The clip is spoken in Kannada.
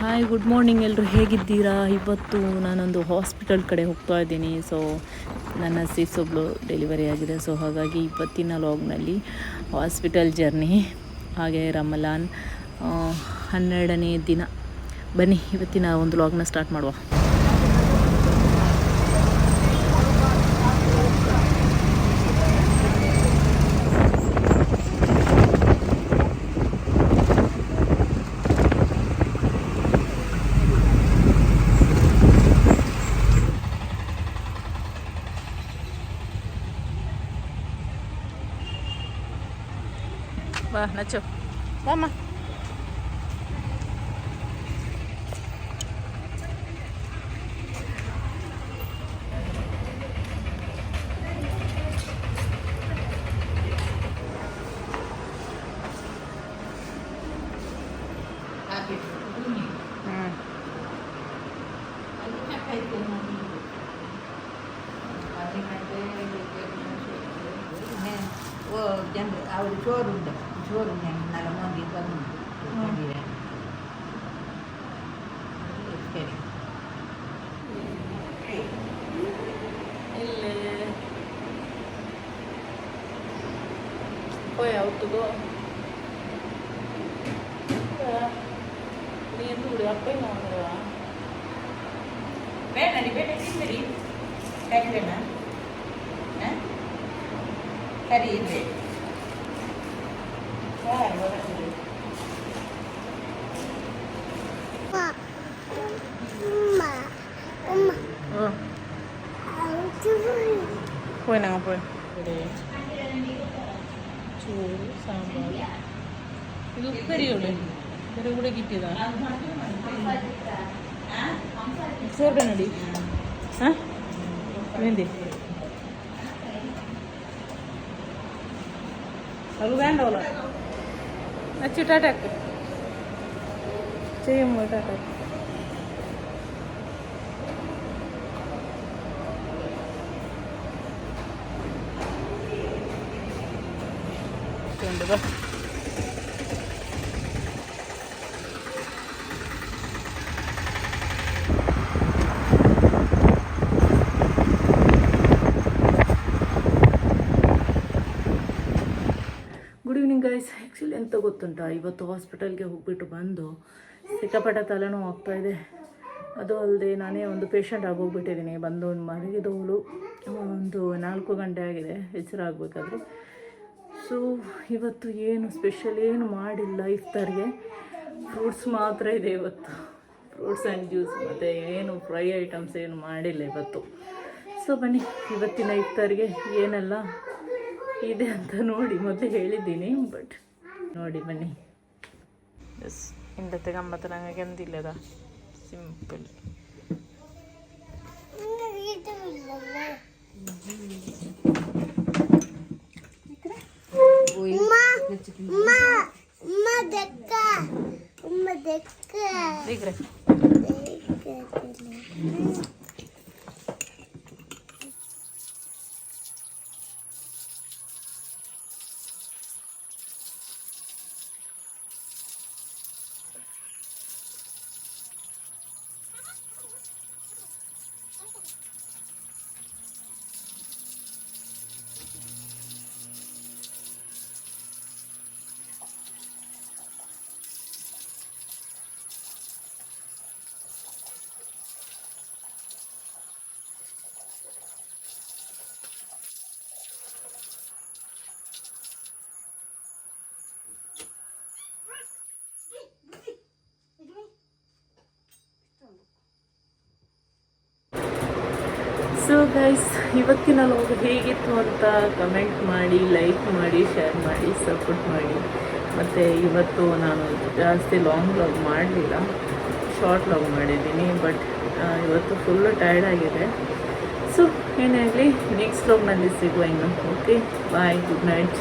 ಹಾಯ್ ಗುಡ್ ಮಾರ್ನಿಂಗ್ ಎಲ್ಲರೂ ಹೇಗಿದ್ದೀರಾ? ಇವತ್ತು ನಾನೊಂದು ಹಾಸ್ಪಿಟಲ್ ಕಡೆ ಹೋಗ್ತಾ ಇದ್ದೀನಿ. ಸೊ ನನ್ನ ಸೀಸೊಬ್ಳು ಡೆಲಿವರಿ ಆಗಿದೆ. ಸೊ ಹಾಗಾಗಿ ಇವತ್ತಿನ ಲಾಗ್ನಲ್ಲಿ ಹಾಸ್ಪಿಟಲ್ ಜರ್ನಿ ಹಾಗೆ ರಮಲಾನ್ ಹನ್ನೆರಡನೇ ದಿನ. ಬನ್ನಿ, ಇವತ್ತಿನ ಒಂದು ಲಾಗ್ನ ಸ್ಟಾರ್ಟ್ ಮಾಡುವ. வா நச்சோ வாமா ചോറുണ്ട് ചോറും ഞാൻ നല്ല മോന്തി തന്നുണ്ട് പോയി ഔട്ടുകോ നീ എന്ത് കൂടി അപ്പം വാങ്ങുക വേണ്ട നീ വേണ്ട കറി വേണ്ട കറി ഇല്ലേ പോയി ഞങ്ങൾ പോയി ചോറ് സാമ്പാർ ഇത് ഉപ്പരിയുള്ളൂ ഇവരെ കൂടെ കിട്ടിയതാ മിക്സോടെ നടി ആ വേണ്ടി അത് അച്ചിട്ടാട്ടാക്ക്. ചെയ്യുമ്പോൾ ടാറ്റാക്ക് ഉണ്ട് ಎಂತ ಗೊತ್ತುಂಟ? ಇವತ್ತು ಹಾಸ್ಪಿಟಲ್ಗೆ ಹೋಗ್ಬಿಟ್ಟು ಬಂದು ಸಿಕ್ಕಾಪಟ್ಟೆ ತಲೆನೋವು ಆಗ್ತಾ ಇದೆ. ಅದು ಅಲ್ಲದೆ ನಾನೇ ಒಂದು ಪೇಷಂಟ್ ಆಗೋಗ್ಬಿಟ್ಟಿದ್ದೀನಿ ಬಂದು ಮಲಗಿದವಳು ಒಂದು ನಾಲ್ಕು ಗಂಟೆ ಆಗಿದೆ. ಎಚ್ಚರ ಆಗಬೇಕಾದ್ರೆ. ಸೊ ಇವತ್ತು ಏನು ಸ್ಪೆಷಲ್ ಏನು ಮಾಡಿಲ್ಲ ಇಫ್ತಾರ್ಗೆ? ಫ್ರೂಟ್ಸ್ ಮಾತ್ರ ಇದೆ ಇವತ್ತು. ಫ್ರೂಟ್ಸ್ ಆ್ಯಂಡ್ ಜ್ಯೂಸ್ ಮತ್ತು ಏನು ಫ್ರೈ ಐಟಮ್ಸ್ ಏನು ಮಾಡಿಲ್ಲ ಇವತ್ತು. ಸೊ ಬನ್ನಿ. ಇವತ್ತಿನ ಇಫ್ತಾರ್ಗೆ ಏನೆಲ್ಲ ಇದೆ ಅಂತ ನೋಡಿ ಮೊದಲೇ ಹೇಳಿದ್ದೀನಿ ಬಟ್ നോടി മണി ഇന്നത്തെ കമ്പത്തിൽ അങ്ങനെ എന്തില്ലതാ simple So guys ಇವತ್ತಿನ ಲಾಗ್ ಹೇಗಿತ್ತು ಅಂತ ಕಮೆಂಟ್ ಮಾಡಿ ಲೈಕ್ ಮಾಡಿ ಶೇರ್ ಮಾಡಿ ಸಪೋರ್ಟ್ ಮಾಡಿ. ಮತ್ತು ಇವತ್ತು ನಾನು ಜಾಸ್ತಿ ಲಾಂಗ್ ಲಾಗ್ ಮಾಡಲಿಲ್ಲ. ಶಾರ್ಟ್ ಲಾಗ್ ಮಾಡಿದ್ದೀನಿ ಬಟ್ ಇವತ್ತು ಫುಲ್ಲು ಟೈರ್ಡ್ ಆಗಿದೆ. ಸೊ ಏನೇ ಆಗಲಿ ನೆಕ್ಸ್ಟ್ ಲಾಗ್ನಲ್ಲಿ ಸಿಗುವ ಇನ್ನು. Okay bye good night